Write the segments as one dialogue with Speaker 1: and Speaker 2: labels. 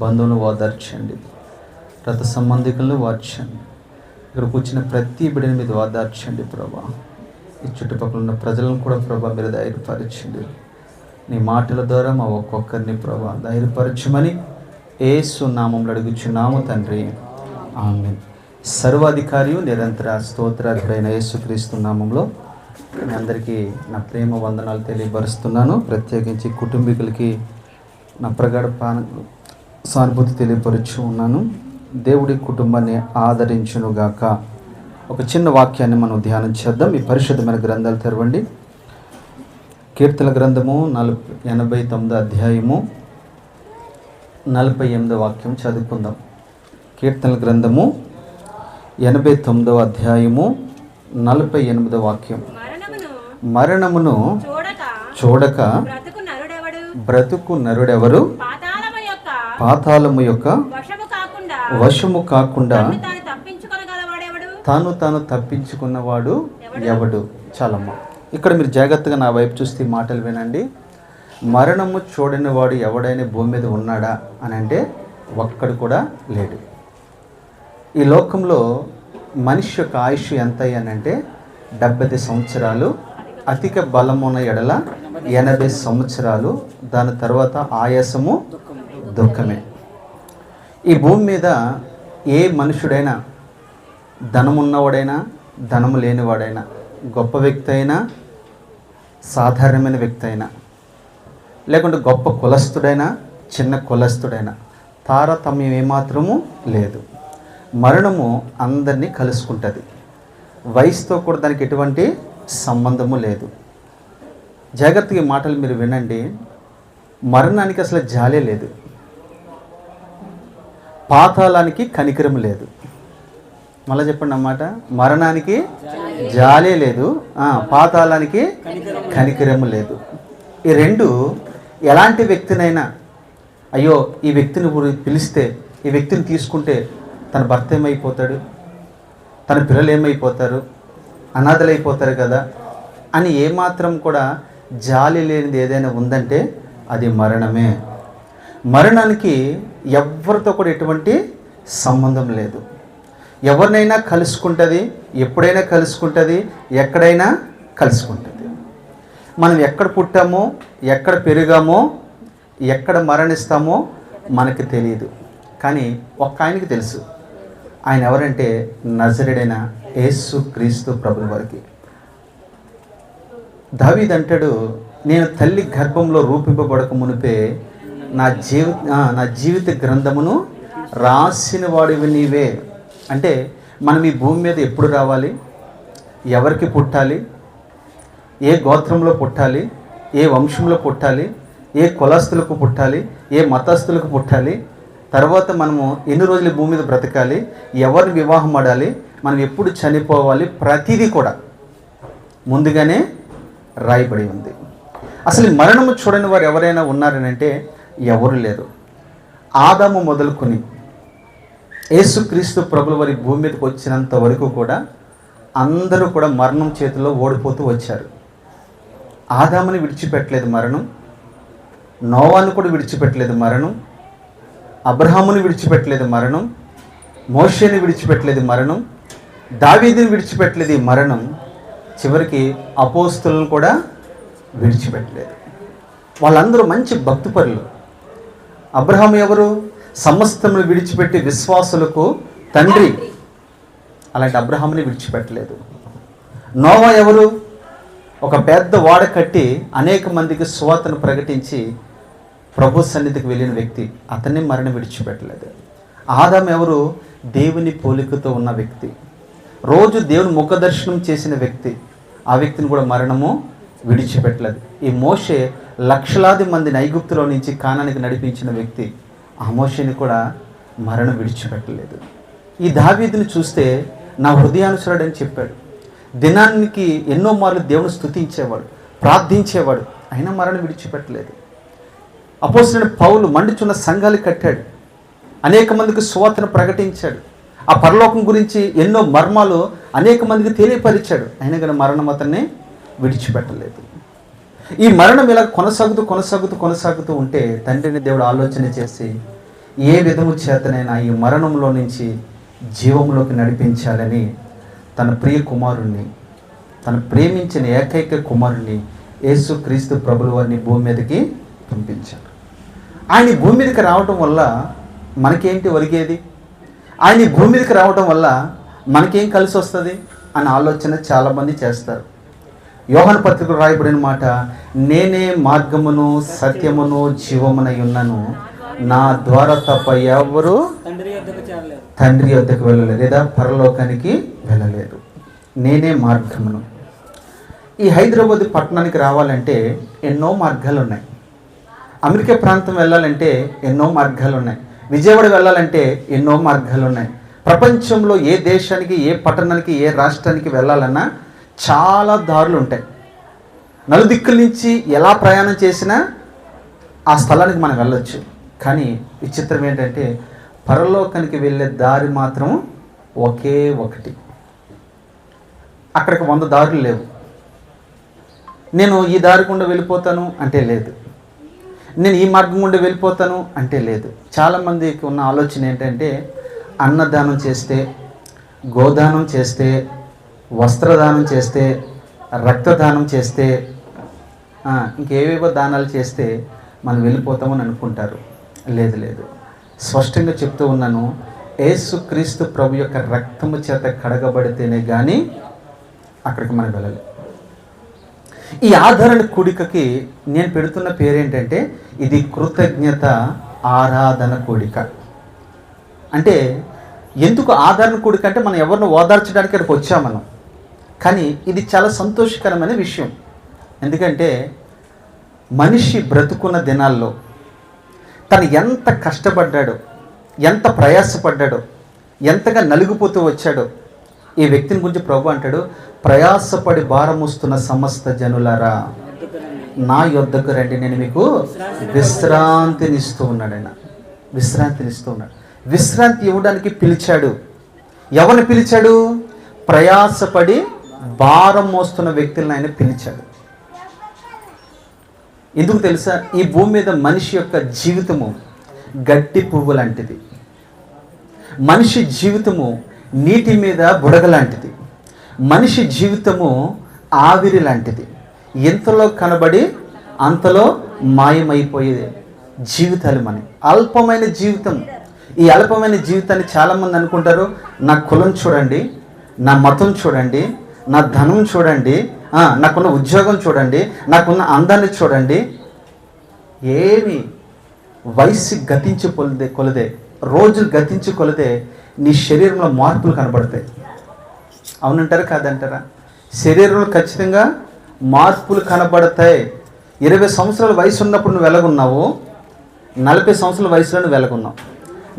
Speaker 1: బంధువులను ఓదార్చండి రథ సంబంధికులను వార్చండి ఇక్కడ కూర్చున్న ప్రతి బిడ్డని మీద ఓదార్చండి ప్రభా. ఈ చుట్టుపక్కల ఉన్న ప్రజలను కూడా ప్రభా మీరు ధైర్యపరచండి. నీ మాటల ద్వారా మా ఒక్కొక్కరిని ప్రభా ధైర్యపరచమని ఏసు నామంలో అడుగుచున్నాము తండ్రి. ఆమె సర్వాధికారియు నిరంతర స్తోత్రార్హుడైన యేసుక్రీస్తు నామంలో మీ అందరికీ నా ప్రేమ వందనాలు తెలియపరుస్తున్నాను. ప్రత్యేకించి కుటుంబీకులకి నా ప్రగాఢ పాన సానుభూతి తెలియపరుచు ఉన్నాను. దేవుడి కుటుంబాన్ని ఆదరించునుగాక. ఒక చిన్న వాక్యాన్ని మనం ధ్యానం చేద్దాం. ఈ పరిశుద్ధమైన గ్రంథాలు తెరవండి. కీర్తన గ్రంథము నలభై ఎనభై తొమ్మిదో అధ్యాయము. నలభై ఎనిమిదో వాక్యం చదువుకుందాం. కీర్తన గ్రంథము ఎనభై తొమ్మిదవ అధ్యాయము నలభై ఎనిమిదో వాక్యం.
Speaker 2: మరణమును చూడక బ్రతుకు
Speaker 1: నరుడెవరు?
Speaker 2: పాతాళము యొక్క వశము కాకుండా తాను
Speaker 1: తాను తప్పించుకున్నవాడు ఎవడు? చాలమ్మ. ఇక్కడ మీరు జాగ్రత్తగా నా వైపు చూస్తే మాటలు వినండి. మరణము చూడని వాడు ఎవడైనా భూమి మీద ఉన్నాడా అని అంటే ఒక్కడు కూడా లేడు. ఈ లోకంలో మనిషి యొక్క ఆయుష్ ఎంత అంటే డెబ్బై సంవత్సరాలు అధిక బలమున్న ఎడల ఎనభై సంవత్సరాలు దాని తర్వాత ఆయాసము దుఃఖమే. ఈ భూమి మీద ఏ మనుషుడైనా ధనమున్నవాడైనా ధనము లేనివాడైనా గొప్ప వ్యక్తి అయినా సాధారణమైన వ్యక్తి అయినా లేకుంటే గొప్ప కులస్థుడైనా చిన్న కులస్థుడైనా తారతమ్యం ఏమాత్రము లేదు. మరణము అందరినీ కలుసుకుంటుంది. వయసుతో కూడా దానికి ఎటువంటి సంబంధము లేదు. జాగ్రత్తగా మాటలు మీరు వినండి. మరణానికి అసలు జాలే లేదు. పాతాళానికి కనికరం లేదు. మళ్ళీ చెప్పండి అన్నమాట. మరణానికి జాలే లేదు. పాతాళానికి కనికరము లేదు. ఈ రెండు ఎలాంటి వ్యక్తినైనా అయ్యో ఈ వ్యక్తిని పిలిస్తే ఈ వ్యక్తిని తీసుకుంటే తన భర్త ఏమైపోతాడు? తన పిల్లలు ఏమైపోతారు? అనాథలైపోతారు కదా? అని ఏమాత్రం కూడా జాలి లేనిది ఏదైనా ఉందంటే అది మరణమే. మరణానికి ఎవరితో కూడా ఎటువంటి సంబంధం లేదు. ఎవరినైనా కలుసుకుంటుంది ఎప్పుడైనా కలుసుకుంటుంది ఎక్కడైనా కలుసుకుంటుంది. మనం ఎక్కడ పుట్టామో ఎక్కడ పెరిగామో ఎక్కడ మరణిస్తామో మనకి తెలియదు కానీ ఒక్క ఆయనకి తెలుసు. ఆయన ఎవరంటే నజరుడైన యేసు క్రీస్తు ప్రభుల వారికి. దావీదంటాడు నేను తల్లి గర్భంలో రూపింపబడక మునిపే నా జీవ నా జీవిత గ్రంథమును రాసిన వాడివి నీవే. అంటే మనం ఈ భూమి మీద ఎప్పుడు రావాలి? ఎవరికి పుట్టాలి? ఏ గోత్రంలో పుట్టాలి? ఏ వంశంలో పుట్టాలి? ఏ కులస్తులకు పుట్టాలి? ఏ మతస్థులకు పుట్టాలి? తర్వాత మనము ఎన్ని రోజులు భూమి మీద బ్రతకాలి? ఎవరిని వివాహం ఆడాలి? మనం ఎప్పుడు చనిపోవాలి? ప్రతిదీ కూడా ముందుగానే రాయబడి ఉంది. అసలు మరణము చూడని వారు ఎవరైనా ఉన్నారనంటే ఎవరు లేరు. ఆదాము మొదలుకొని యేసుక్రీస్తు ప్రభుల వారి భూమి మీదకి వచ్చినంత వరకు కూడా అందరూ కూడా మరణం చేతిలో ఓడిపోతూ వచ్చారు. ఆదాముని విడిచిపెట్టలేదు మరణం నోవాను కూడా విడిచిపెట్టలేదు మరణం అబ్రహాముని విడిచిపెట్టలేదు మరణం మోషేని విడిచిపెట్టలేదు మరణం దావీదిని విడిచిపెట్టలేదు మరణం చివరికి అపోస్తులను కూడా విడిచిపెట్టలేదు. వాళ్ళందరూ మంచి భక్తిపరులు. అబ్రహం ఎవరు? సమస్తమును విడిచిపెట్టి విశ్వాసులకు తండ్రి. అలాంటి అబ్రహాంని విడిచిపెట్టలేదు. నోవా ఎవరు? ఒక పెద్ద వాడ కట్టి అనేక మందికి సువార్తను ప్రకటించి ప్రభు సన్నిధికి వెళ్ళిన వ్యక్తి. అతన్ని మరణం విడిచిపెట్టలేదు. ఆదాం ఎవరు? దేవుని పోలికతో ఉన్న వ్యక్తి. రోజు దేవుని ముఖ దర్శనం చేసిన వ్యక్తి. ఆ వ్యక్తిని కూడా మరణము విడిచిపెట్టలేదు. ఈ మోషే లక్షలాది మందిని ఐగుప్తులో నుంచి కానానికి నడిపించిన వ్యక్తి ఆమోషిని కూడా మరణం విడిచిపెట్టలేదు. ఈ దావీదుని చూస్తే నా హృదయానుసరుడు అని చెప్పాడు. దినానికి ఎన్నో మార్లు దేవుని స్తుతించేవాడు ప్రార్థించేవాడు అయినా మరణం విడిచిపెట్టలేదు. అపోసిన పౌలు మండుచున్న సంఘాలు కట్టాడు. అనేక మందికి సువార్తను ప్రకటించాడు. ఆ పరలోకం గురించి ఎన్నో మర్మాలు అనేక మందికి తెలియపరిచాడు. అయినా కానీ మరణం అతన్ని విడిచిపెట్టలేదు. ఈ మరణం ఇలా కొనసాగుతూ కొనసాగుతూ కొనసాగుతూ ఉంటే తండ్రిని దేవుడు ఆలోచన చేసి ఏ విధము చేతనైనా ఈ మరణంలో నుంచి జీవంలోకి నడిపించాలని తన ప్రియ కుమారుణ్ణి తను ప్రేమించిన ఏకైక కుమారుణ్ణి యేసు క్రీస్తు ప్రభుల వారిని భూమి మీదకి పంపించారు ఆయన భూమి మీదకి రావటం వల్ల మనకేంటి ఒరిగేది? ఆయన భూమి మీదకి రావటం వల్ల మనకేం కలిసి వస్తుంది? అనే ఆలోచన చాలామంది చేస్తారు. యోహన పత్రికలు రాయబడిన మాట నేనే మార్గమును సత్యమును జీవమునై ఉన్నాను. నా ద్వారా తప్ప ఎవరు
Speaker 3: తండ్రి
Speaker 1: తండ్రి వద్దకు వెళ్ళలేదు. లేదా పరలోకానికి వెళ్ళలేదు. నేనే మార్గమును. ఈ హైదరాబాద్ పట్టణానికి రావాలంటే ఎన్నో మార్గాలు ఉన్నాయి. అమెరికా ప్రాంతం వెళ్ళాలంటే ఎన్నో మార్గాలు ఉన్నాయి. విజయవాడ వెళ్ళాలంటే ఎన్నో మార్గాలు ఉన్నాయి. ప్రపంచంలో ఏ దేశానికి ఏ పట్టణానికి ఏ రాష్ట్రానికి వెళ్ళాలన్నా చాలా దారులు ఉంటాయి. నలుదిక్కుల నుంచి ఎలా ప్రయాణం చేసినా ఆ స్థలానికి మనం వెళ్ళొచ్చు. కానీ విచిత్రం ఏంటంటే పరలోకానికి వెళ్ళే దారి మాత్రం ఒకే ఒకటి. అక్కడికి వంద దారులు లేవు. నేను ఈ దారి గుండా వెళ్ళిపోతాను అంటే లేదు. నేను ఈ మార్గం గుండా వెళ్ళిపోతాను అంటే లేదు. చాలామందికి ఉన్న ఆలోచన ఏంటంటే అన్నదానం చేస్తే గోదానం చేస్తే వస్త్రదానం చేస్తే రక్తదానం చేస్తే ఇంకేవేవో దానాలు చేస్తే మనం వెళ్ళిపోతామని అనుకుంటారు. లేదు లేదు. స్పష్టంగా చెప్తూ ఉన్నాను ఏసుక్రీస్తు ప్రభు యొక్క రక్తము చేత కడగబడితేనే కానీ అక్కడికి మనం వెళ్ళాలి. ఈ ఆదరణ కూడికకి నేను పెడుతున్న పేరేంటంటే ఇది కృతజ్ఞత ఆరాధన కూడిక. అంటే ఎందుకు ఆదరణ కూడిక అంటే మనం ఎవరిని ఓదార్చడానికి అక్కడికి వచ్చాం మనం. కానీ ఇది చాలా సంతోషకరమైన విషయం. ఎందుకంటే మనిషి బ్రతుకున్న దినాల్లో తను ఎంత కష్టపడ్డాడో ఎంత ప్రయాసపడ్డాడో ఎంతగా నలిగిపోతూ వచ్చాడో ఈ వ్యక్తిని గురించి ప్రభు అంటాడు ప్రయాసపడి భారమొస్తున్న సమస్త జనులారా నా యొద్దకు రండి నేను మీకు విశ్రాంతినిస్తూ ఉన్నాడు ఆయన. విశ్రాంతినిస్తూ ఉన్నాడు. విశ్రాంతి ఇవ్వడానికి పిలిచాడు. ఎవరిని పిలిచాడు? ప్రయాసపడి భారం మోస్తున్న వ్యక్తులను ఆయన పిలిచాడు. ఎందుకు తెలుసా? ఈ భూమి మీద మనిషి యొక్క జీవితము గట్టి పువ్వు లాంటిది. మనిషి జీవితము నీటి మీద బుడగ లాంటిది. మనిషి జీవితము ఆవిరి లాంటిది. ఎంతలో కనబడి అంతలో మాయమైపోయేది జీవితాలు మన. అల్పమైన జీవితం. ఈ అల్పమైన జీవితాన్ని చాలామంది అనుకుంటారు నా కులం చూడండి నా మతం చూడండి నా ధనం చూడండి. నాకున్న ఉద్యోగం చూడండి. నాకున్న అందాన్ని చూడండి. ఏమి వయసు గతించి కొలదే కొలదే రోజులు గతించి కొలదే నీ శరీరంలో మార్పులు కనబడతాయి. అవునంటారా కాదంటారా? శరీరంలో ఖచ్చితంగా మార్పులు కనబడతాయి. ఇరవై సంవత్సరాల వయసు ఉన్నప్పుడు నువ్వు ఎలాగున్నావు? నలభై సంవత్సరాల వయసులో నువ్వు ఎలాగున్నావు?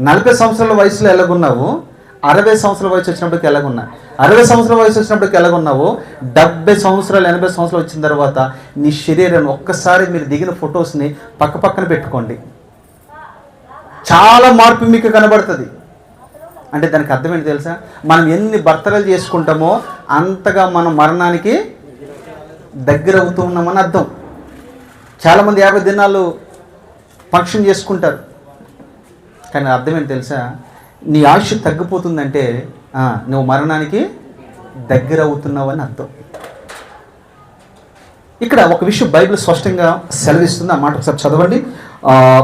Speaker 1: నలభై సంవత్సరాల వయసులో ఎలాగున్నావు? అరవై సంవత్సరాల వయసు వచ్చినప్పటికి ఎలాగున్నా? అరవై సంవత్సరాల వయసు వచ్చినప్పటికి ఎలాగున్నావో? డెబ్బై సంవత్సరాలు ఎనభై సంవత్సరాలు వచ్చిన తర్వాత నీ శరీరాన్ని ఒక్కసారి మీరు దిగిన ఫొటోస్ని పక్క పక్కన పెట్టుకోండి. చాలా మార్పు మీకు కనబడుతుంది. అంటే దానికి అర్థం ఏంటి తెలుసా? మనం ఎన్ని భర్తలు చేసుకుంటామో అంతగా మనం మరణానికి దగ్గర అవుతూ ఉన్నామని అర్థం. చాలామంది యాభై దినాలు ఫంక్షన్ చేసుకుంటారు. కానీ అర్థం ఏంటి తెలుసా? నీ ఆయుష్ తగ్గిపోతుందంటే నువ్వు మరణానికి దగ్గర అవుతున్నావని అర్థం. ఇక్కడ ఒక విషయం బైబిల్ స్పష్టంగా సెలవిస్తుంది. ఆ మాట ఒకసారి చదవండి.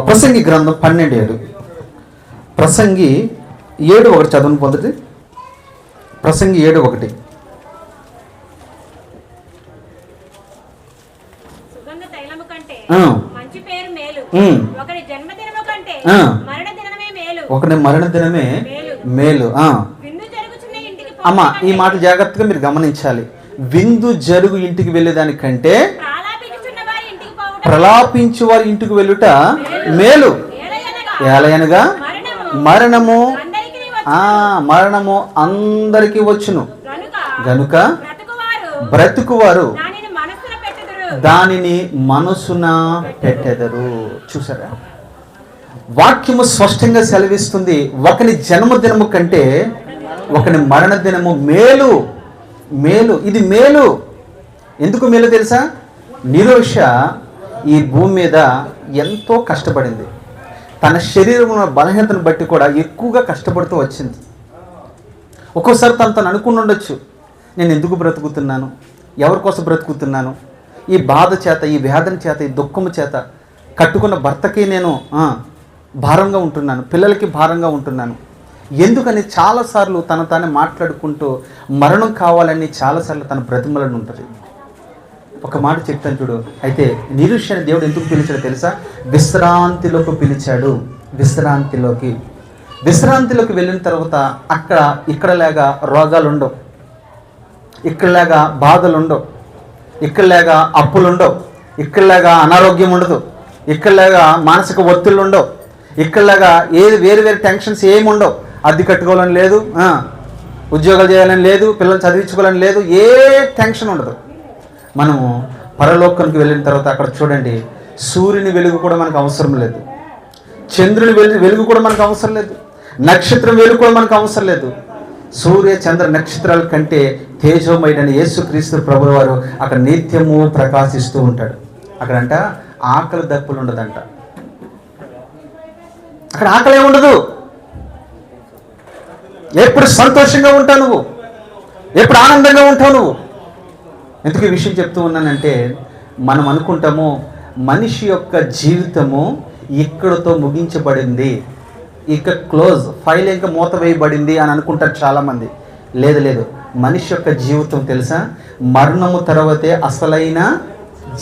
Speaker 1: ప్రసంగి గ్రంథం పన్నెండు ఏడు. ప్రసంగి ఏడు ఒకటి చదవని పొందటి ప్రసంగి ఏడు ఒకటి.
Speaker 2: కంటే
Speaker 1: ఆ.
Speaker 2: మరణ దినమే మేలు.
Speaker 1: అమ్మ ఈ మాట జాగ్రత్తగా మీరు గమనించాలి. విందు జరుగు ఇంటికి వెళ్ళేదానికంటే ప్రలాపించు వారి ఇంటికి వెళ్ళుట మేలు.
Speaker 2: ఏలయనగా మరణము.
Speaker 1: మరణము.
Speaker 2: అందరికీ
Speaker 1: ఆ మరణము అందరికీ వచ్చును.
Speaker 2: గనుక బ్రతుకువారు. దానిని
Speaker 1: మనసున పెట్టెదరు. చూసారా? వాక్యము స్పష్టంగా సెలవిస్తుంది. ఒకని జన్మదినము కంటే ఒకని మరణ దినము మేలు. మేలు. ఇది మేలు. ఎందుకు మేలు తెలుసా? నిరోష ఈ భూమి మీద ఎంతో కష్టపడింది. తన శరీరం బలహీనతను బట్టి కూడా ఎక్కువగా కష్టపడుతూ వచ్చింది. ఒక్కోసారి తను తను అనుకుని ఉండొచ్చు నేను ఎందుకు బ్రతుకుతున్నాను? ఎవరి కోసం బ్రతుకుతున్నాను? ఈ బాధ చేత ఈ వేదన చేత ఈ దుఃఖము చేత కట్టుకున్న భర్తకి నేను భారంగా ఉంటున్నాను పిల్లలకి భారంగా ఉంటున్నాను. ఎందుకని చాలాసార్లు తన తానే మాట్లాడుకుంటూ మరణం కావాలని చాలాసార్లు తన బ్రతిమలను ఉంటుంది. ఒక మాట చెప్తాను చూడు. అయితే నిరుష్యని దేవుడు ఎందుకు పిలిచాడో తెలుసా? విశ్రాంతిలోకి పిలిచాడు. విశ్రాంతిలోకి. విశ్రాంతిలోకి వెళ్ళిన తర్వాత అక్కడ ఇక్కడలాగా రోగాలు ఉండవు ఇక్కడలాగా బాధలు ఉండవు ఇక్కడలాగా అప్పులు ఉండవు ఇక్కడలాగా అనారోగ్యం ఉండదు. ఇక్కడలాగా మానసిక ఒత్తిళ్ళు ఉండవు ఇక్కడలాగా ఏది వేరు వేరు టెన్షన్స్ ఏమి ఉండవు అద్దె కట్టుకోవాలని లేదు ఉద్యోగాలు చేయాలని లేదు పిల్లలు చదివించుకోవాలని లేదు ఏ టెన్షన్ ఉండదు. మనము పరలోకానికి వెళ్ళిన తర్వాత అక్కడ చూడండి సూర్యుని వెలుగు కూడా మనకు అవసరం లేదు. చంద్రుని వెలుగు వెలుగు కూడా మనకు అవసరం లేదు. నక్షత్రం వెలుగు కూడా మనకు అవసరం లేదు. సూర్య చంద్ర నక్షత్రాల కంటే తేజోమయుడని యేసుక్రీస్తు ప్రభు వారు అక్కడ నిత్యము ప్రకాశిస్తూ ఉంటాడు. అక్కడంట ఆకలి దప్పులు ఉండదంట. అక్కడ ఆకలే ఉండదు. ఎప్పుడు సంతోషంగా ఉంటావు నువ్వు? ఎప్పుడు ఆనందంగా ఉంటావు నువ్వు? ఎందుకు ఈ విషయం చెప్తూ ఉన్నానంటే మనం అనుకుంటాము మనిషి యొక్క జీవితము ఇక్కడతో ముగించబడింది. ఇక క్లోజ్ ఫైల్ ఇంకా మూత వేయబడింది అని అనుకుంటారు చాలామంది. లేదు లేదు. మనిషి యొక్క జీవితం తెలుసా? మరణము తర్వాతే అసలైన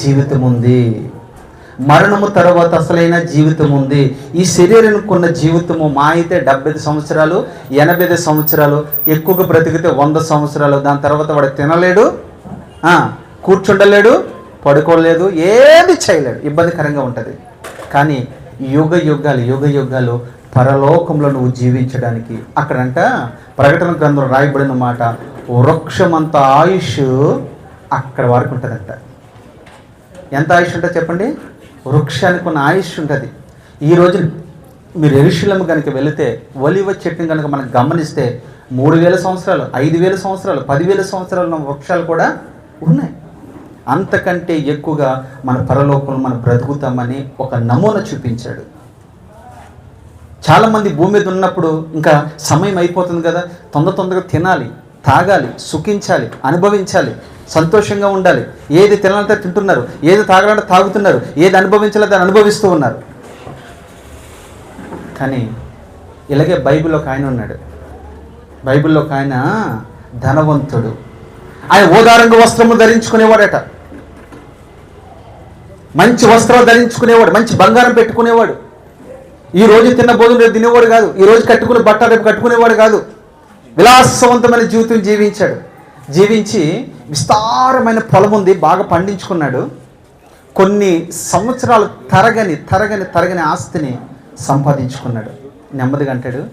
Speaker 1: జీవితం ఉంది మరణము తర్వాత అసలైన జీవితం ఉంది. ఈ శరీరానికి ఉన్న జీవితము మా అయితే డెబ్బై ఐదు సంవత్సరాలు ఎనభై ఐదు సంవత్సరాలు ఎక్కువగా బ్రతికితే వంద సంవత్సరాలు. దాని తర్వాత వాడు తినలేడు కూర్చుండలేడు పడుకోలేదు ఏది చేయలేడు. ఇబ్బందికరంగా ఉంటుంది. కానీ యుగ యుగాలు యుగ యుగాలు పరలోకంలో నువ్వు జీవించడానికి అక్కడంట ప్రకటన గ్రంథంలో రాయబడిన మాట వృక్షమంత ఆయుష్ అక్కడ వరకు ఉంటుందంట. ఎంత ఆయుష్ ఉంటుంది చెప్పండి? వృక్షానికి ఉన్న ఆయుష్ ఉంటుంది. ఈ మీరు ఎరుశలం కనుక వెళితే ఒలివ చెట్టుని కనుక మనం గమనిస్తే మూడు వేల సంవత్సరాలు ఐదు వేల సంవత్సరాలు పదివేల సంవత్సరాలు ఉన్న వృక్షాలు కూడా ఉన్నాయి. అంతకంటే ఎక్కువగా మన పరలోకంలో మనం బ్రతుకుతామని ఒక నమూనా చూపించాడు. చాలామంది భూమి మీద ఉన్నప్పుడు ఇంకా సమయం అయిపోతుంది కదా తొందర తొందరగా తినాలి. తాగాలి సుఖించాలి అనుభవించాలి సంతోషంగా ఉండాలి. ఏది తినాలంటే తింటున్నారు ఏది తాగాలంటే తాగుతున్నారు ఏది అనుభవించాలో దాన్ని అనుభవిస్తూ ఉన్నారు. కానీ ఇలాగే బైబిల్లో ఒక ఆయన ఉన్నాడు. బైబిల్లో ఒక ఆయన ధనవంతుడు. ఆయన ఓదారంగ వస్త్రము ధరించుకునేవాడట. మంచి వస్త్రాలు ధరించుకునేవాడు మంచి బంగారం పెట్టుకునేవాడు. ఈ రోజు తిన్న భోజనం రేపు తినేవాడు కాదు ఈ రోజు కట్టుకునే బట్ట రేపు కట్టుకునేవాడు కాదు. విలాసవంతమైన జీవితం జీవించాడు. జీవించి విస్తారమైన పొలం ఉంది బాగా పండించుకున్నాడు. కొన్ని సంవత్సరాలు తరగని తరగని తరగని ఆస్తిని సంపాదించుకున్నాడు. నెమ్మదిగా అంటాడు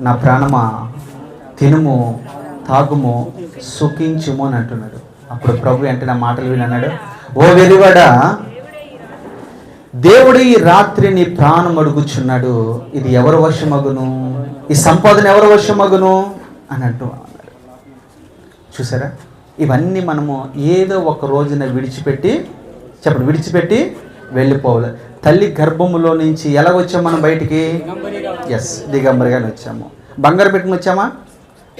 Speaker 1: నా ప్రాణమా తినుము తాగుము సుఖించుము అని అంటున్నాడు. అప్పుడు ప్రభు అంటే నా మాటలు విని అన్నాడు ఓ వెలివాడా దేవుడు ఈ రాత్రి నీ ప్రాణం అడుగుచున్నాడు. ఇది ఎవరి వశమగును? ఈ సంపాదన ఎవరు వశమగును? అని అంటూ చూసారా? ఇవన్నీ మనము ఏదో ఒక రోజున విడిచిపెట్టి చెప్పండి విడిచిపెట్టి వెళ్ళిపోవాలి. తల్లి గర్భములో నుంచి ఎలా వచ్చాము మనం బయటికి? ఎస్ దిగంబరిగానే వచ్చాము. బంగారు పెట్టుకుని వచ్చామా?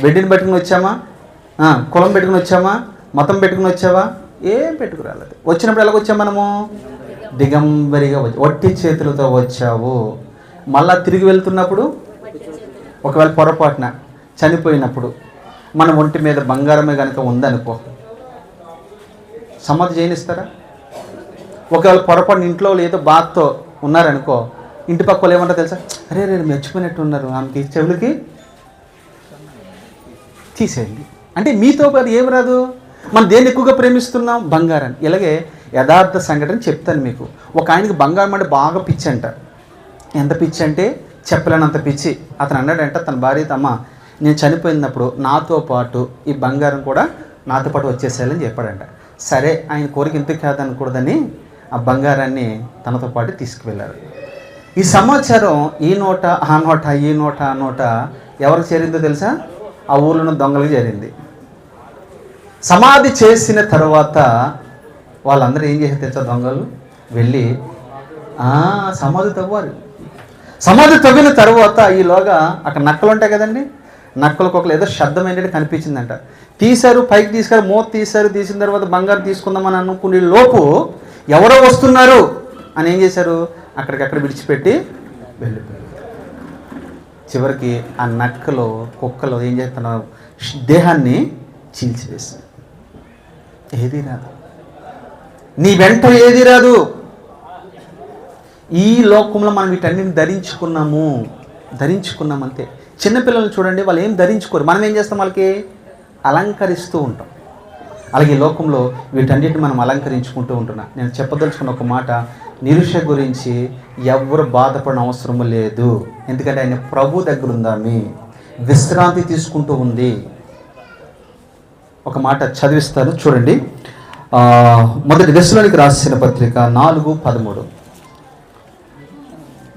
Speaker 1: వెడ్డిని పెట్టుకుని వచ్చామా? కులం పెట్టుకుని వచ్చామా? మతం పెట్టుకుని వచ్చావా? ఏం పెట్టుకురాలేదు. వచ్చినప్పుడు ఎలా వచ్చాం మనము? దిగంబరిగా వచ్చి. వట్టి చేతులతో వచ్చావు. మళ్ళా తిరిగి వెళ్తున్నప్పుడు? ఒకవేళ పొరపాటున చనిపోయినప్పుడు మన ఒంటి మీద బంగారమే కనుక ఉందనుకో సమ్మతి చేయనిస్తారా ఒకవేళ పొరపాటున ఇంట్లో వాళ్ళు ఏదో బాధతో ఉన్నారనుకో ఇంటి పక్క వాళ్ళు ఏమంటారు తెలుసా? అరే రే మెచ్చిపోయినట్టు ఉన్నారు ఆమెకి చెవులకి తీసేయండి. అంటే మీతో పాటు ఏం రాదు? మనం దేన్ని ఎక్కువగా ప్రేమిస్తున్నాం? బంగారాన్ని. ఇలాగే యథార్థ సంఘటన చెప్తాను మీకు. ఒక ఆయనకి బంగారం అంటే బాగా పిచ్చి అంట. ఎంత పిచ్చి అంటే చెప్పలేనంత పిచ్చి. అతను అన్నాడంట తన భార్య తమ్మ నేను చనిపోయినప్పుడు నాతో పాటు ఈ బంగారం కూడా నాతో పాటు వచ్చేసేయాలని చెప్పాడంట. సరే ఆయన కోరిక ఎందుకు కాదనకూడదని ఆ బంగారాన్ని తనతో పాటు తీసుకువెళ్ళారు. ఈ సమాచారం ఈ నోట ఆ నోట ఈ నోట ఆ నోట ఎవరికి చేరిందో తెలుసా? ఆ ఊళ్ళో దొంగలకు చేరింది. సమాధి చేసిన తర్వాత వాళ్ళందరూ ఏం చేసి తెలుసా దొంగలు? వెళ్ళి సమాధి తవ్వారు. సమాధి తవ్విన తర్వాత ఈలోగా అక్కడ నక్కలు ఉంటాయి కదండి? నక్కలకు ఒక ఏదో శబ్దం ఏంటంటే కనిపించిందంట. తీశారు పైకి తీశారు మూత తీశారు తీసిన తర్వాత బంగారం తీసుకుందామని అనుకునే లోపు ఎవరో వస్తున్నారు అని ఏం చేశారు? అక్కడికక్కడ విడిచిపెట్టి వెళ్ళిపోయారు. చివరికి ఆ నక్కలో కుక్కలు ఏం చేస్తున్నారు? దేహాన్ని చీల్చివేసి ఏది రాదు. నీ వెంట ఏది రాదు. ఈ లోకంలో మనం వీటన్నిటిని ధరించుకున్నాము. ధరించుకున్నాం అంతే చిన్నపిల్లల్ని చూడండి వాళ్ళు ఏం ధరించుకోరు. మనం ఏం చేస్తాం వాళ్ళకి? అలంకరిస్తూ ఉంటాం. అలాగే ఈ లోకంలో వీటన్నిటిని మనం అలంకరించుకుంటూ ఉంటున్నాం. నేను చెప్పదలుచుకున్న ఒక మాట నిరుష గురించి ఎవరు బాధపడిన అవసరం లేదు. ఎందుకంటే ఆయన ప్రభు దగ్గర ఉందామి. విశ్రాంతి తీసుకుంటూ ఉంది. ఒక మాట చదివిస్తాను చూడండి. మొదటి దశలోనికి రాసిన పత్రిక నాలుగు పదమూడు.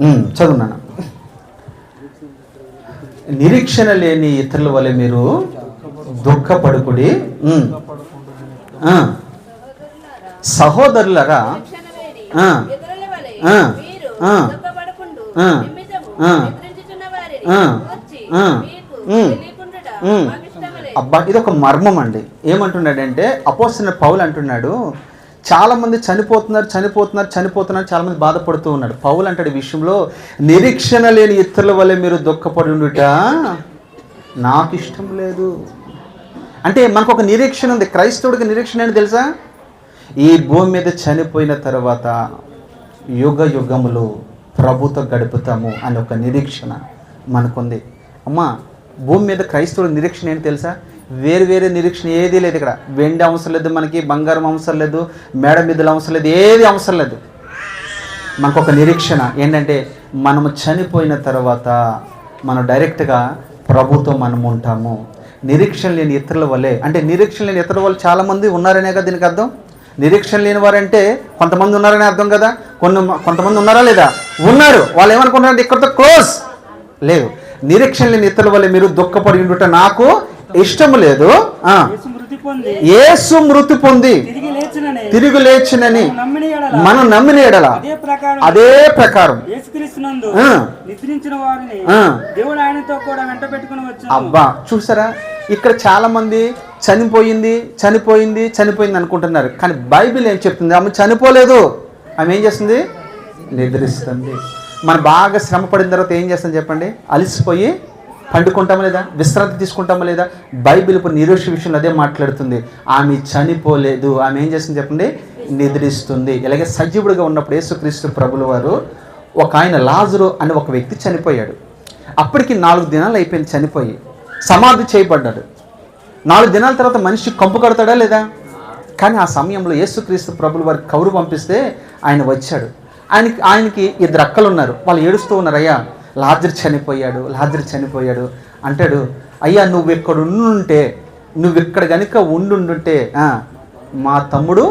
Speaker 1: చదువున్నాను. నిరీక్షణ లేని ఇతరుల వల్ల మీరు దుఃఖపడుకుడి సహోదరులరా అబ్బా ఇది ఒక మర్మం అండి. ఏమంటున్నాడంటే అపోసిన పౌలు అంటున్నాడు చాలామంది చనిపోతున్నారు చనిపోతున్నారు చనిపోతున్నారు చాలామంది బాధపడుతూ ఉన్నాడు పౌలు అంటాడు ఈ విషయంలో నిరీక్షణ లేని ఇతరుల వల్ల మీరు దుఃఖపడి ఉండుట నాకు ఇష్టం లేదు. అంటే మనకు ఒక నిరీక్షణ ఉంది. క్రైస్తవుడికి నిరీక్షణ ఏంటి తెలుసా? ఈ భూమి మీద చనిపోయిన తర్వాత యుగ యుగములు ప్రభుతో గడుపుతాము అనే ఒక నిరీక్షణ మనకుంది. అమ్మా భూమి మీద క్రైస్తవుడి నిరీక్షణ ఏంటి తెలుసా? వేరు వేరే నిరీక్షణ ఏదీ లేదు ఇక్కడ. వెండి అవసరం లేదు మనకి బంగారం అవసరం లేదు మేడ మీదలు అవసరం లేదు ఏది అవసరం లేదు. మనకు ఒక నిరీక్షణ ఏంటంటే మనము చనిపోయిన తర్వాత మనం డైరెక్ట్గా ప్రభుతో మనం ఉంటాము. నిరీక్షణ లేని ఇతరుల వల్లే అంటే నిరీక్షణ లేని ఇతరుల వాళ్ళు చాలామంది ఉన్నారనే కదా దీనికి అర్థం? నిరీక్షణ లేని వారంటే కొంతమంది ఉన్నారనే అర్థం కదా? కొన్ని కొంతమంది ఉన్నారా లేదా? ఉన్నారు. వాళ్ళు ఏమనుకుంటారంటే ఇక్కడితో క్లోజ్. లేదు. నిరీక్షణ లేని ఇతరుల వల్ల మీరు దుఃఖపడి ఉండుట నాకు ఇష్టం లేదు.
Speaker 3: యేసు మృతి పొంది. తిరిగి లేచినని.
Speaker 1: మనం నమ్మిన ఎడల.
Speaker 3: అదే ప్రకారం.
Speaker 1: అబ్బా చూసారా? ఇక్కడ చాలా మంది చనిపోయింది చనిపోయింది చనిపోయింది అనుకుంటున్నారు. కానీ బైబిల్ ఏం చెప్తుంది? ఆమె చనిపోలేదు. ఆమె ఏం చేస్తుంది? నిద్రిస్తుంది. మనం బాగా శ్రమ పడిన తర్వాత ఏం చేస్తాం చెప్పండి? అలసిపోయి పండుకుంటాం లేదా? విశ్రాంతి తీసుకుంటామా లేదా? బైబిల్ ఇప్పుడు నిరోష విషయంలో అదే మాట్లాడుతుంది. ఆమె చనిపోలేదు. ఆమె ఏం చేస్తుంది చెప్పండి? నిద్రిస్తుంది. ఇలాగే సజీవుడిగా ఉన్నప్పుడు యేసుక్రీస్తు ప్రభుల వారు ఒక ఆయన లాజరు అని ఒక వ్యక్తి చనిపోయాడు. అప్పటికి నాలుగు దినాలు అయిపోయింది చనిపోయి. సమాధి చేయబడ్డాడు. నాలుగు దినాల తర్వాత మనిషి కంపు కడతాడా లేదా? కానీ ఆ సమయంలో యేసుక్రీస్తు ప్రభులు వారికి కౌరు పంపిస్తే ఆయన వచ్చాడు. ఆయనకి ఆయనకి ఇద్దరు అక్కలు ఉన్నారు వాళ్ళు ఏడుస్తూ ఉన్నారయ్యా లాజర్ చనిపోయాడు లాజర్ చనిపోయాడు. అంటాడు అయ్యా నువ్వు ఇక్కడ ఉండుంటే నువ్వు ఇక్కడ కనుక ఉండుండుంటే మా తమ్ముడు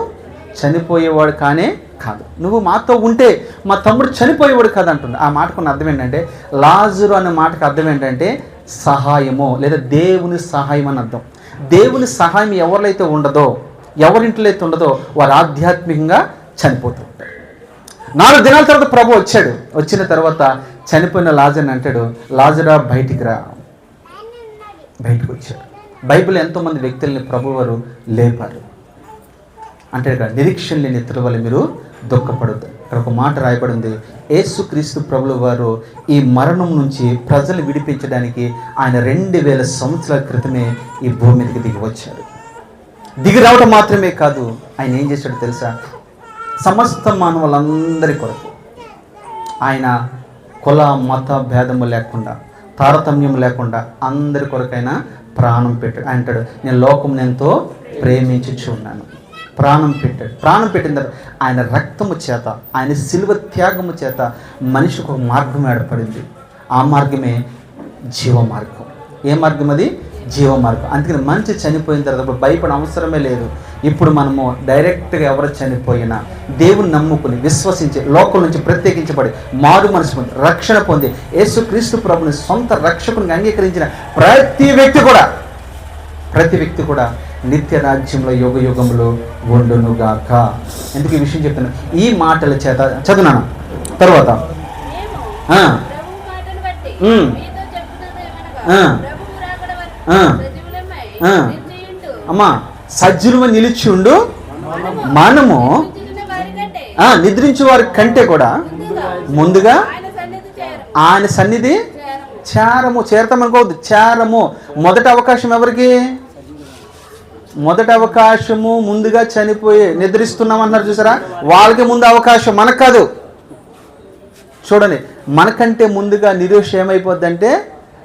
Speaker 1: చనిపోయేవాడు కానే కాదు. నువ్వు మాతో ఉంటే మా తమ్ముడు చనిపోయేవాడు కాదు అంటుంది ఆ మాటకున్న అర్థం ఏంటంటే లాజరు అనే మాటకు అర్థం ఏంటంటే సహాయము లేదా దేవుని సహాయం అని అర్థం. దేవుని సహాయం ఎవరిలో అయితే ఉండదో ఎవరింట్లో అయితే ఉండదో వారు ఆధ్యాత్మికంగా చనిపోతారు. నాలుగు దినాల తర్వాత ప్రభు వచ్చాడు. వచ్చిన తర్వాత చనిపోయిన లాజర్ని అంటాడు లాజరా బయటికి రా. బయటకు వచ్చాడు. బైబిల్ ఎంతోమంది వ్యక్తుల్ని ప్రభు వారు లేపారు. అంటే ఇక్కడ నిరీక్షణ లేని ఇతరుల వల్ల మీరు దుఃఖపడద్దు. ఇక్కడ ఒక మాట రాయబడింది యేసుక్రీస్తు ప్రభుల వారు ఈ మరణం నుంచి ప్రజలు విడిపించడానికి ఆయన రెండు వేల సంవత్సరాల క్రితమే ఈ భూమి మీదకి దిగి వచ్చారు. దిగి రావడం మాత్రమే కాదు ఆయన ఏం చేశాడో తెలుసా? సమస్త మానవులందరి కొరకు ఆయన కుల మత భేదము లేకుండా తారతమ్యం లేకుండా అందరి కొరకైనా ప్రాణం పెట్టాడు. అంటాడు నేను లోకం ఎంతో ప్రేమించుచు ఉన్నాను. ప్రాణం పెట్టాడు. ప్రాణం పెట్టిన తర్వాత ఆయన రక్తము చేత ఆయన శిలువ త్యాగము చేత మనిషికి ఒక మార్గం ఏర్పడింది. ఆ మార్గమే జీవ మార్గం ఏ మార్గం అది? జీవ మార్గం అందుకని మంచి చనిపోయిన తర్వాత భయపడే అవసరమే లేదు. ఇప్పుడు మనము డైరెక్ట్గా ఎవరు చనిపోయినా దేవుని నమ్ముకుని విశ్వసించి లోకం నుంచి ప్రత్యేకించబడి మారు మనసు పొంది రక్షణ పొంది యేసుక్రీస్తు ప్రభుని సొంత రక్షకుని అంగీకరించిన ప్రతి వ్యక్తి కూడా ప్రతి వ్యక్తి కూడా నిత్య రాజ్యంలో యుగ యుగంలో ఉండునుగాక ఎందుకు ఈ విషయం చెప్తున్నాను ఈ మాటల చేత చదువునాను? తర్వాత. అమ్మా. సజ్జులు నిలిచి ఉండు మనము. నిద్రించే వారి కంటే కూడా
Speaker 4: ముందుగా ఆయన సన్నిధి చేరము.
Speaker 1: చారము చేరతాం అనుకోవద్దు. చారము. మొదటి అవకాశం ఎవరికి? మొదటి అవకాశము ముందుగా చనిపోయి నిద్రిస్తున్నాం అన్నారు చూసారా? వాళ్ళకి ముందు అవకాశం మనకు కాదు. చూడండి మనకంటే ముందుగా నిరీక్ష ఏమైపోద్ది అంటే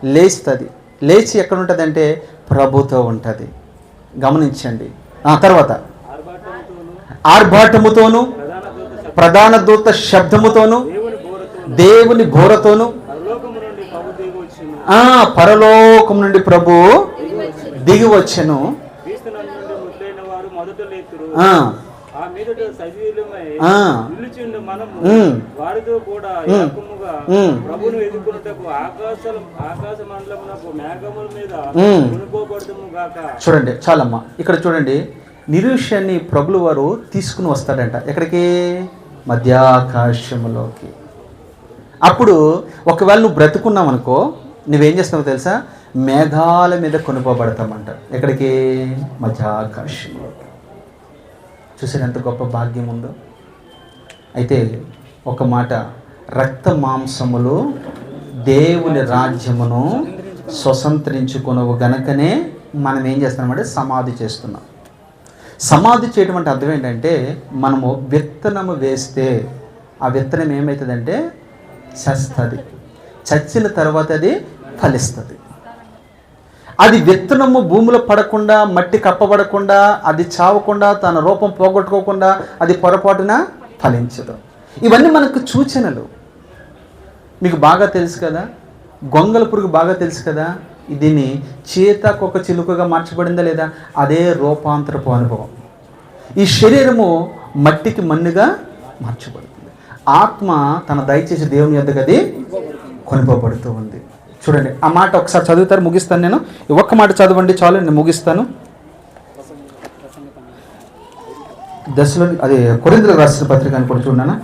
Speaker 1: లేస్తుంది. లేచి ఎక్కడ ఉంటుంది అంటే ప్రభుతో ఉంటుంది. గమనించండి. ఆ తర్వాత. ఆర్భాటముతోను ప్రధాన దూత శబ్దముతోను దేవుని ఘోరతోను
Speaker 3: పరలోకము నుండి ప్రభు దిగి వచ్చిన.
Speaker 1: ఆ పరలోకం నుండి ప్రభు దిగి వచ్చెను
Speaker 3: వారితో కూడా ఎదుర్కొనుటకు ఆకాశ ఆకాశ మండలమునకు మేఘముల మీద గాక.
Speaker 1: చూడండి చాలమ్మా. ఇక్కడ చూడండి నిరీక్షాన్ని ప్రభులు వారు తీసుకుని వస్తాడంట. ఎక్కడికి? మధ్యాకాశములోకి. అప్పుడు ఒకవేళ నువ్వు బ్రతుకున్నావు అనుకో నువ్వేం చేస్తావో తెలుసా? మేఘాల మీద కొనుకోబడతామంట. ఎక్కడికి? మధ్యాకాశంలోకి చూసారు ఎంత గొప్ప భాగ్యం ఉందో? అయితే ఒక మాట రక్త మాంసములు దేవుని రాజ్యమును స్వతంత్రించుకునవు గనకనే మనం ఏం చేస్తున్నామంటే సమాధి చేస్తున్నాం. సమాధి చేయడం అంటే అర్థం ఏంటంటే మనము విత్తనము వేస్తే ఆ విత్తనం ఏమవుతుందంటే చస్తుంది. చచ్చిన తర్వాత అది ఫలిస్తుంది. అది విత్తనము భూమిలో పడకుండా మట్టి కప్పబడకుండా అది చావకుండా తన రూపం పోగొట్టుకోకుండా అది పొరపాటున ఫలించదు. ఇవన్నీ మనకు సూచనలు. మీకు బాగా తెలుసు కదా? గొంగల పురుగు బాగా తెలుసు కదా? దీన్ని చేతకొక చిలుకగా మార్చబడిందా లేదా? అదే రూపాంతరపు అనుభవం. ఈ శరీరము మట్టికి మన్నుగా మార్చబడుతుంది. ఆత్మ తన దయచేసి దేవుని యొద్దకు అది కొనుకోబడుతూ ఉంది. చూడండి ఆ మాట ఒకసారి చదువుతారు ముగిస్తాను నేను. ఒక్క మాట చదవండి చాలు నేను ముగిస్తాను. దశలో అదే కొరిందులకు రాసిన పత్రిక అని కూడా చూడనా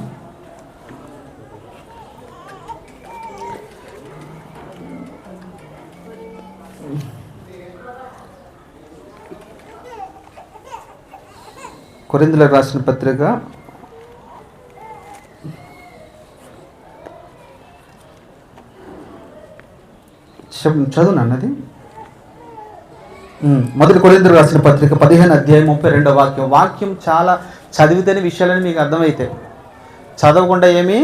Speaker 1: కొరిందులకు రాసిన పత్రిక చదువు అన్నది? మొదటి కొరిందులు రాసిన పత్రిక పదిహేను అధ్యాయం ముప్పై రెండో వాక్యం. వాక్యం చాలా చదివితేనే విషయాలని మీకు అర్థమైతే. చదవకుండా ఏమీ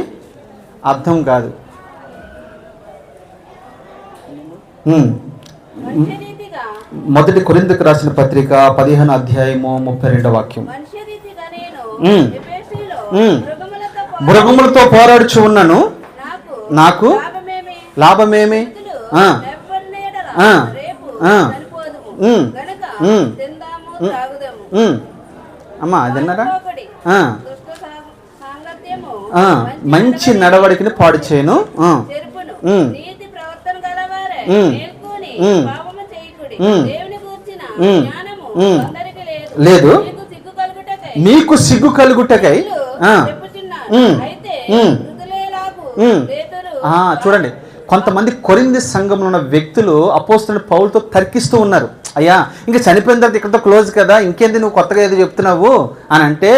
Speaker 1: అర్థం కాదు. మొదటి కొరిందుకు రాసిన పత్రిక పదిహేను అధ్యాయము ముప్పై రెండో వాక్యం.
Speaker 4: మృగములతో
Speaker 1: పోరాడుచు ఉన్నను.
Speaker 4: నాకు లాభమేమి?
Speaker 1: అమ్మా
Speaker 4: సాంగత్యము
Speaker 1: ఆ, మంచి నడవడికని పాడు చేయను.
Speaker 4: లేదు. మీకు సిగ్గు కలుగుటకై.
Speaker 1: చూడండి. కొంతమంది కొరింది సంఘంలో ఉన్న వ్యక్తులు అపోస్తున్న పౌలతో తర్కిస్తూ ఉన్నారు. అయ్యా ఇంకా చనిపోయిన తర్వాత ఇక్కడతో క్లోజ్ కదా ఇంకేంది నువ్వు కొత్తగా ఏదో చెప్తున్నావు? అని అంటే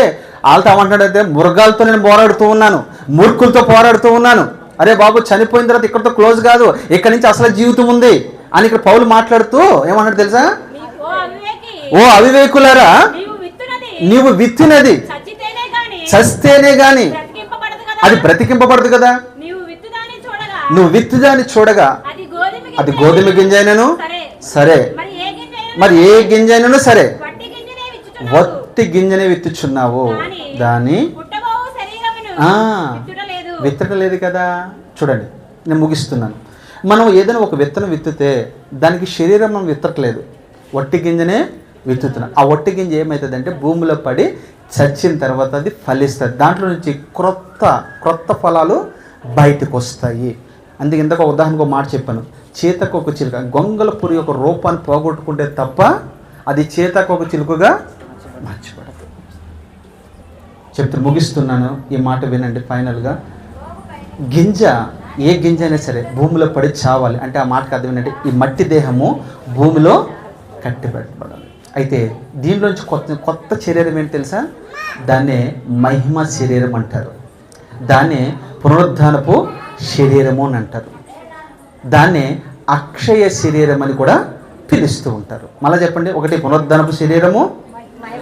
Speaker 1: వాళ్ళతో ఏమంటాడంటే మృగాలతో నేను పోరాడుతూ ఉన్నాను మూర్ఖులతో పోరాడుతూ ఉన్నాను. అరే బాబు చనిపోయిన తర్వాత ఇక్కడతో క్లోజ్ కాదు ఇక్కడి నుంచి అసలు జీవితం ఉంది అని ఇక్కడ పౌలు మాట్లాడుతూ ఏమన్నాడు తెలుసా?
Speaker 2: ఓ అవివేకి.
Speaker 1: ఓ అవివేకులారా?
Speaker 2: నీవు విత్తునది.
Speaker 1: చస్తేనే గాని. అది బ్రతికింపబడదు కదా. నువ్వు విత్తుదాన్ని చూడగా
Speaker 2: అది గోధుమ గింజ
Speaker 1: అయినను.
Speaker 2: సరే. మరి ఏ గింజ అయినను?
Speaker 1: సరే.
Speaker 2: వట్టి గింజనే విత్తుచున్నావు.
Speaker 1: వట్టి గింజనే విత్తుచున్నావు.
Speaker 2: కానీ
Speaker 1: దాని
Speaker 2: పుట్టబోవు శరీరమును
Speaker 1: ఆ.
Speaker 2: విత్తుటలేదు.
Speaker 1: విత్తడం లేదు కదా. చూడండి నేను ముగిస్తున్నాను. మనం ఏదైనా ఒక విత్తనం విత్తితే దానికి శరీరం మనం విత్తట్లేదు. వట్టి గింజనే విత్తుతున్నాం. ఆ వట్టి గింజ ఏమవుతుందంటే భూమిలో పడి చచ్చిన తర్వాత అది ఫలిస్తుంది. దాంట్లో నుంచి క్రొత్త క్రొత్త ఫలాలు బయటకు వస్తాయి అందుకే ఇంతకు ఉదాహరణకు ఒక మాట చెప్పాను. చేతకు ఒక చిలుక గొంగల పురి యొక్క రూపాన్ని పోగొట్టుకుంటే తప్ప అది చేతకు ఒక చిలుకగా మార్చబడదు. చెప్తే ముగిస్తున్నాను. ఈ మాట వినండి ఫైనల్గా. గింజ ఏ గింజ అయినా సరే భూమిలో పడి చావాలి. అంటే ఆ మాటకు అర్థం ఏంటంటే ఈ మట్టి దేహము భూమిలో కట్టిపెట్టబడాలి. అయితే దీనిలోంచి కొత్త కొత్త శరీరం ఏంటి తెలుసా? దాన్నే మహిమ శరీరం అంటారు. దాన్నే పునరుద్ధానపు శరీరము అని అంటారు. దాన్నే అక్షయ శరీరం అని కూడా పిలుస్తూ ఉంటారు. మళ్ళీ చెప్పండి ఒకటి పునరుద్ధానపు శరీరము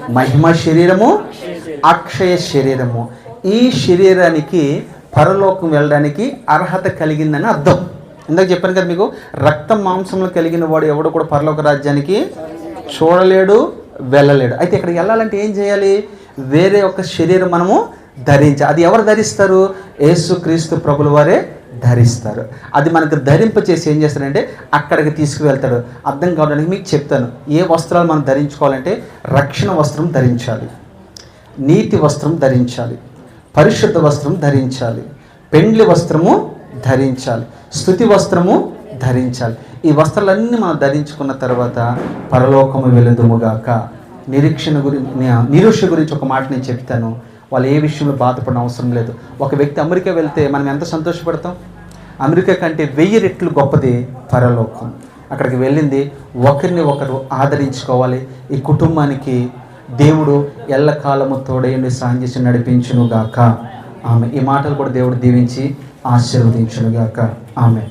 Speaker 1: మహిమ శరీరము అక్షయ శరీరము. ఈ శరీరానికి పరలోకం వెళ్ళడానికి అర్హత కలిగిందని అర్థం. ఇందాక చెప్పాను కదా మీకు రక్తం మాంసంలో కలిగిన వాడు ఎవడు కూడా పరలోక రాజ్యానికి చూడలేడు వెళ్ళలేడు. అయితే ఇక్కడికి వెళ్ళాలంటే ఏం చేయాలి? వేరే ఒక శరీరం మనము ధరించాలి అది ఎవరు ధరిస్తారు? యేసుక్రీస్తు ప్రభుల వారే ధరిస్తారు. అది మనకు ధరింప చేసి ఏం చేస్తారంటే అక్కడికి తీసుకువెళ్తాడు. అర్థం కావడానికి మీకు చెప్తాను. ఏ వస్త్రాలు మనం ధరించుకోవాలంటే రక్షణ వస్త్రం ధరించాలి. నీతి వస్త్రం ధరించాలి. పరిశుద్ధ వస్త్రం ధరించాలి. పెండ్లి వస్త్రము ధరించాలి. స్థుతి వస్త్రము ధరించాలి. ఈ వస్త్రాలన్నీ మనం ధరించుకున్న తర్వాత పరలోకము వెలుదుముగాక నిరీక్షణ గురించి నిరీక్ష గురించి ఒక మాట నేను చెప్తాను. వాళ్ళు ఏ విషయంలో బాధపడిన అవసరం లేదు. ఒక వ్యక్తి అమెరికా వెళ్తే మనం ఎంత సంతోషపడతాం? అమెరికా కంటే వెయ్యి రెట్లు గొప్పది పరలోకం. అక్కడికి వెళ్ళింది ఒకరిని ఒకరు ఆదరించుకోవాలి. ఈ కుటుంబానికి దేవుడు ఎల్లకాలము తోడయండి సాయం చేసి నడిపించునుగాక. ఆమె ఈ మాటలు కూడా దేవుడు దీవించి ఆశీర్వదించునుగాక. ఆమె